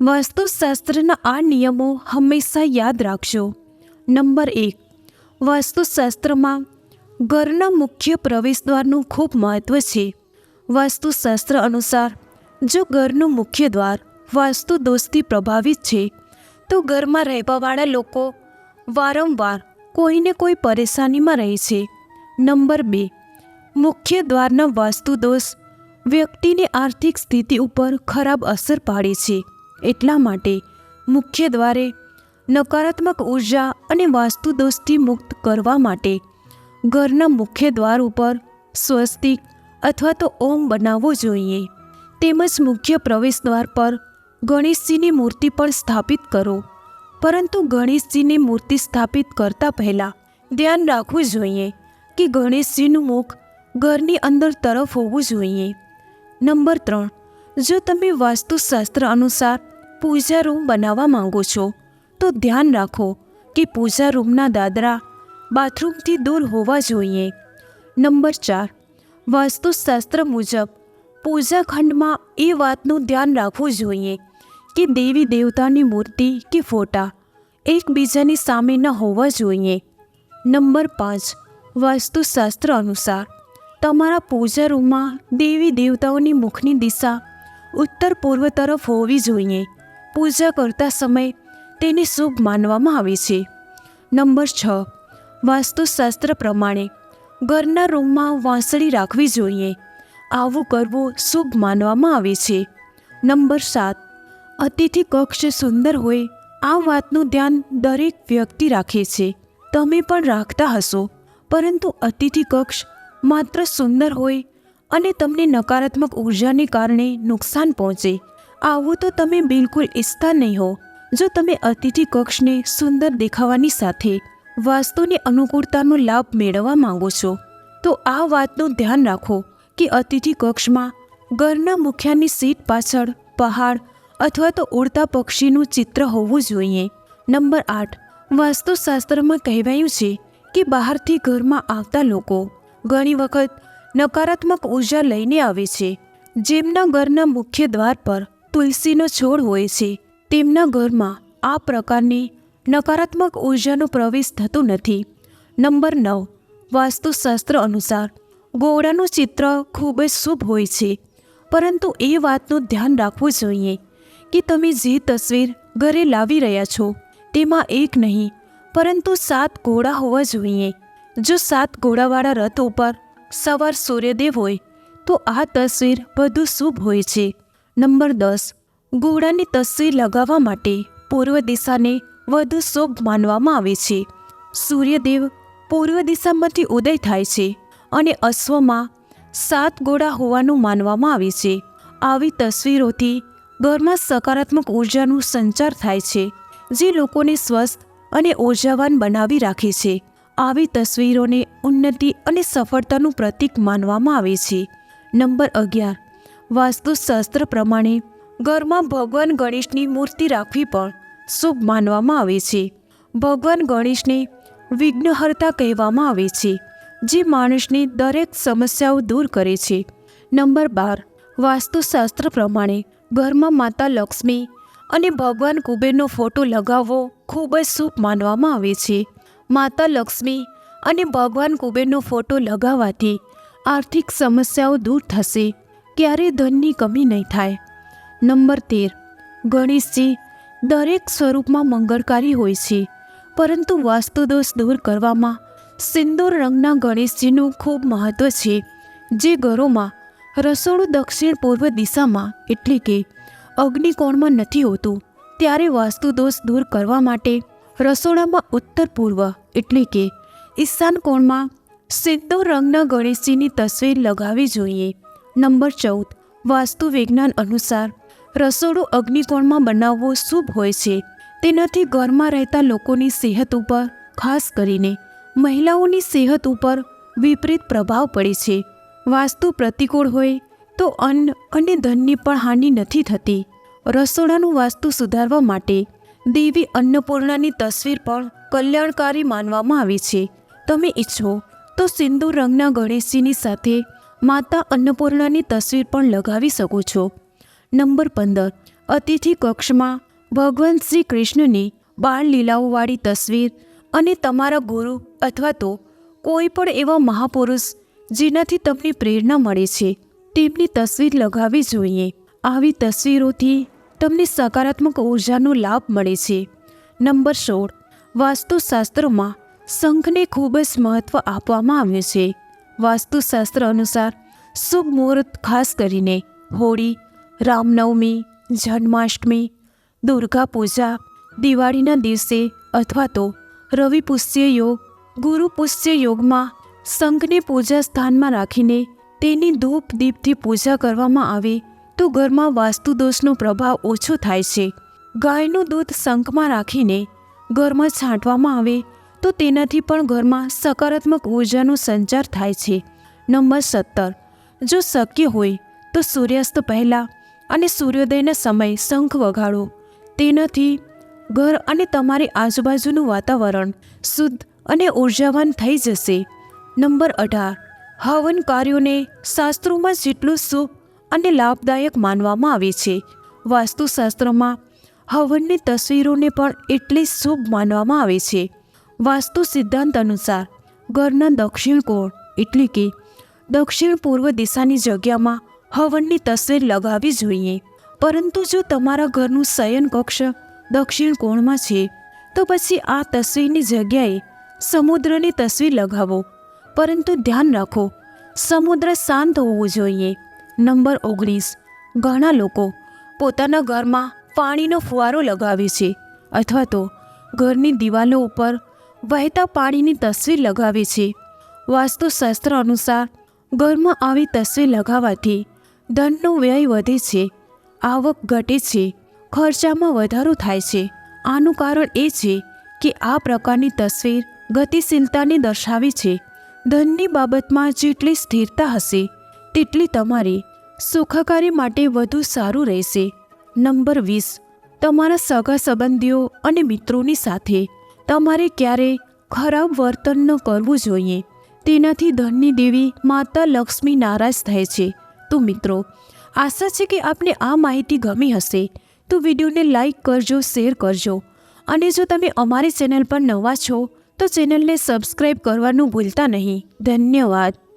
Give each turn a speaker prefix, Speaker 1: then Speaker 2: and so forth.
Speaker 1: વાસ્તુશાસ્ત્રના આ નિયમો હંમેશા યાદ રાખજો. નંબર એક વાસ્તુશાસ્ત્રમાં ઘરના મુખ્ય પ્રવેશદ્વારનું ખૂબ મહત્ત્વ છે. વાસ્તુશાસ્ત્ર અનુસાર, જો ઘરનું મુખ્ય દ્વાર વાસ્તુ દોષથી પ્રભાવિત છે, તો ઘરમાં રહેવાવાળા લોકો વારંવાર કોઈને કોઈ પરેશાનીમાં રહે છે. નંબર બે, મુખ્ય દ્વારના વાસ્તુ દોષ વ્યક્તિની આર્થિક સ્થિતિ ઉપર ખરાબ અસર પાડે છે. એટલા માટે મુખ્ય દ્વારે નકારાત્મક ઊર્જા અને વાસ્તુ દોષથી મુક્ત કરવા માટે ઘરના મુખ્ય દ્વાર ઉપર સ્વસ્તિક અથવા તો ઓમ બનાવવો જોઈએ. તેમજ મુખ્ય પ્રવેશ દ્વાર પર ગણેશજીની મૂર્તિ પણ સ્થાપિત કરો. પરંતુ ગણેશજીની મૂર્તિ સ્થાપિત કરતા પહેલાં ધ્યાન રાખવું જોઈએ કે ગણેશજીનું મુખ ઘરની અંદર તરફ હોવું જોઈએ. નંબર ત્રણ જો તમે વાસ્તુશાસ્ત્ર અનુસાર પૂજા રૂમ બનાવવા માંગો છો, તો ધ્યાન રાખો કે પૂજા રૂમના દાદરા બાથરૂમથી દૂર હોવા જોઈએ. નંબર ચાર, વાસ્તુશાસ્ત્ર મુજબ પૂજા ખંડમાં એ વાતનું ધ્યાન રાખવું જોઈએ કે દેવી દેવતાની મૂર્તિ કે ફોટા એકબીજાની સામે ન હોવા જોઈએ. નંબર પાંચ, વાસ્તુશાસ્ત્ર અનુસાર તમારા પૂજા રૂમમાં દેવી દેવતાઓની મુખની દિશા ઉત્તર પૂર્વ તરફ હોવી જોઈએ. પૂજા કરતા સમયે તેને શુભ માનવામાં આવે છે. નંબર છ. વાસ્તુશાસ્ત્ર પ્રમાણે ઘરના રૂમમાં વાંસળી રાખવી જોઈએ. આવું કરવું શુભ માનવામાં આવે છે. નંબર સાત. અતિથિ કક્ષ સુંદર હોય, આ વાતનું ધ્યાન દરેક વ્યક્તિ રાખે છે. તમે પણ રાખતા હશો. પરંતુ અતિથિ કક્ષ માત્ર સુંદર હોય અને તમને નકારાત્મક ઉર્જાને કારણે નુકસાન પહોંચે. આવું તો તમે બિલકુલ ઈચ્છતા નહીં હો. જો તમે અતિથિ કક્ષને સુંદર દેખાવાની સાથે વાસ્તુની અનુકૂળતાનો લાભ મેળવવા માંગો છો, તો આ વાતનું ધ્યાન રાખો કે અતિથિ કક્ષમાં ઘરના મુખ્યની સીટ પાછળ પહાડ અથવા તો ઉડતા પક્ષીનું ચિત્ર હોવું જોઈએ. નંબર આઠ. વાસ્તુશાસ્ત્રમાં કહેવાયું છે કે બહારથી ઘરમાં આવતા લોકો ઘણી વખત નકારાત્મક ઊર્જા લઈને આવે છે. જેમના ઘરના મુખ્ય દ્વાર પર તુલસીનો છોડ હોય છે, તેમના ઘરમાં આ પ્રકારની નકારાત્મક ઉર્જાનો પ્રવેશ થતો નથી. નંબર નવ, વાસ્તુશાસ્ત્ર અનુસાર ગોળાનું ચિત્ર ખૂબ જ શુભ હોય છે. પરંતુ એ વાતનું ધ્યાન રાખવું જોઈએ કે તમે જે તસવીર ઘરે લાવી રહ્યા છો, તેમાં એક નહીં, પરંતુ સાત ઘોડા હોવા જોઈએ. જો સાત ઘોડાવાળા રથ ઉપર સવાર સૂર્યદેવ હોય, તો આ તસવીર વધુ શુભ હોય છે. નંબર દસ ઘોડાની તસવીર લગાવવા માટે પૂર્વ દિશાને વધુ શુભ માનવામાં આવે છે. સૂર્યદેવ પૂર્વ દિશામાંથી ઉદય થાય છે અને અશ્વમાં સાત ઘોડા હોવાનું માનવામાં આવે છે. આવી તસવીરોથી ઘરમાં સકારાત્મક ઉર્જાનું સંચાર થાય છે, જે લોકોને સ્વસ્થ અને ઉર્જાવાન બનાવી રાખે છે. આવી તસવીરોને ઉન્નતિ અને સફળતાનું પ્રતીક માનવામાં આવે છે. નંબર અગિયાર. વાસ્તુશાસ્ત્ર પ્રમાણે ઘરમાં ભગવાન ગણેશની મૂર્તિ રાખવી પણ શુભ માનવામાં આવે છે. ભગવાન ગણેશને વિઘ્નહર્તા કહેવામાં આવે છે, જે માણસની દરેક સમસ્યાઓ દૂર કરે છે. નંબર બાર. વાસ્તુશાસ્ત્ર પ્રમાણે ઘરમાં માતા લક્ષ્મી અને ભગવાન કુબેરનો ફોટો લગાવવો ખૂબ જ શુભ માનવામાં આવે છે. માતા લક્ષ્મી અને ભગવાન કુબેરનો ફોટો લગાવવાથી આર્થિક સમસ્યાઓ દૂર થશે. ક્યારેય ધનની કમી નહીં થાય. નંબર તેર. ગણેશજી દરેક સ્વરૂપમાં મંગળકારી હોય છે, પરંતુ વાસ્તુદોષ દૂર કરવામાં સિંદૂર રંગના ગણેશજીનું ખૂબ મહત્ત્વ છે, જે ઘરોમાં રસોડું દક્ષિણ પૂર્વ દિશામાં એટલે કે અગ્નિકોણમાં નથી હોતું, ત્યારે વાસ્તુદોષ દૂર કરવા માટે રસોડામાં ઉત્તર પૂર્વ, એટલે કે ઈશાન કોણમાં સિદ્ધો રંગના ગણેશજીની તસવીર લગાવવી જોઈએ. નંબર ચૌદ, વાસ્તુ વિજ્ઞાન અનુસાર રસોડું અગ્નિકોણમાં બનાવવું શુભ હોય છે. તેનાથી ઘરમાં રહેતા લોકોની સેહત ઉપર, ખાસ કરીને મહિલાઓની સેહત ઉપર વિપરીત પ્રભાવ પડે છે. વાસ્તુ પ્રતિકૂળ હોય તો અન્ન અને ધનની પણ હાનિ નથી થતી. રસોડાનું વાસ્તુ સુધારવા માટે દેવી અન્નપૂર્ણાની તસવીર પણ કલ્યાણકારી માનવામાં આવે છે. તમે ઈચ્છો તો સિંદૂર રંગના ગણેશજીની સાથે માતા અન્નપૂર્ણાની તસવીર પણ લગાવી શકો છો. નંબર પંદર. અતિથિ કક્ષમાં ભગવાન શ્રી કૃષ્ણની બાળ લીલાઓવાળી તસવીર અને તમારા ગુરુ અથવા તો કોઈ પણ એવા મહાપુરુષ જેનાથી તમને પ્રેરણા મળે છે. તેમની તસવીર લગાવવી જોઈએ. આવી તસવીરોથી તમને સકારાત્મક ઉર્જાનો લાભ મળે છે. નંબર સોળ. વાસ્તુશાસ્ત્રમાં શંખને ખૂબ જ મહત્ત્વ આપવામાં આવ્યું છે. વાસ્તુશાસ્ત્ર અનુસાર શુભ મુહૂર્ત ખાસ કરીને હોળી, રામનવમી, જન્માષ્ટમી, દુર્ગા પૂજા, દિવાળીના દિવસે અથવા તો રવિ પુષ્ય યોગ, ગુરુ પુષ્ય યોગમાં શંખને પૂજા સ્થાનમાં રાખીને તેની ધૂપ દીપથી પૂજા કરવામાં આવે તો ઘરમાં વાસ્તુદોષનો પ્રભાવ ઓછો થાય છે. ગાયનું દૂધ શંખમાં રાખીને ઘરમાં છાંટવામાં આવે તો તેનાથી પણ ઘરમાં સકારાત્મક ઉર્જાનો સંચાર થાય છે. નંબર સત્તર. જો શક્ય હોય તો સૂર્યાસ્ત પહેલાં અને સૂર્યોદયના સમય શંખ વગાડો. તેનાથી ઘર અને તમારી આજુબાજુનું વાતાવરણ શુદ્ધ અને ઉર્જાવાન થઈ જશે. નંબર અઢાર. હવન કાર્યોને શાસ્ત્રોમાં જેટલું શુભ અને લાભદાયક માનવામાં આવે છે. વાસ્તુશાસ્ત્રમાં હવનની તસવીરોને પણ એટલી શુભ માનવામાં આવે છે. વાસ્તુ સિદ્ધાંત અનુસાર ઘરના દક્ષિણ કોણ એટલે કે દક્ષિણ પૂર્વ દિશાની જગ્યામાં હવનની તસવીર લગાવવી જોઈએ. પરંતુ જો તમારા ઘરનું શયન કક્ષ દક્ષિણ કોણમાં છે, તો પછી આ તસવીરની જગ્યાએ સમુદ્રની તસવીર લગાવો. પરંતુ ધ્યાન રાખો, સમુદ્ર શાંત હોવો જોઈએ. નંબર ઓગણીસ. ઘણા લોકો પોતાના ઘરમાં પાણીનો ફુવારો લગાવે છે અથવા તો ઘરની દિવાલો ઉપર વહેતા પાણીની તસવીર લગાવે છે. વાસ્તુશાસ્ત્ર અનુસાર, ઘરમાં આવી તસવીર લગાવવાથી ધનનો વ્યય વધે છે, આવક ઘટે છે, ખર્ચામાં વધારો થાય છે. આનું કારણ એ છે કે આ પ્રકારની તસવીર ગતિશીલતાને દર્શાવે છે. ધનની બાબતમાં જેટલી સ્થિરતા હશે તેટલી તમારી સુખાકારી માટે વધુ સારું રહેશે. નંબર વીસ. તમારા સગા સંબંધીઓ અને મિત્રોની સાથે તમારે ક્યારેય ખરાબ વર્તન ન કરવું જોઈએ. તેનાથી ધનની દેવી માતા લક્ષ્મી નારાજ થાય છે. તો મિત્રો, આશા છે કે આપને આ માહિતી ગમી હશે. તો વિડીયોને લાઈક કરજો, શેર કરજો. અને જો તમે અમારી ચેનલ પર નવા છો, તો ચેનલને સબસ્ક્રાઈબ કરવાનું ભૂલતા નહીં. ધન્યવાદ.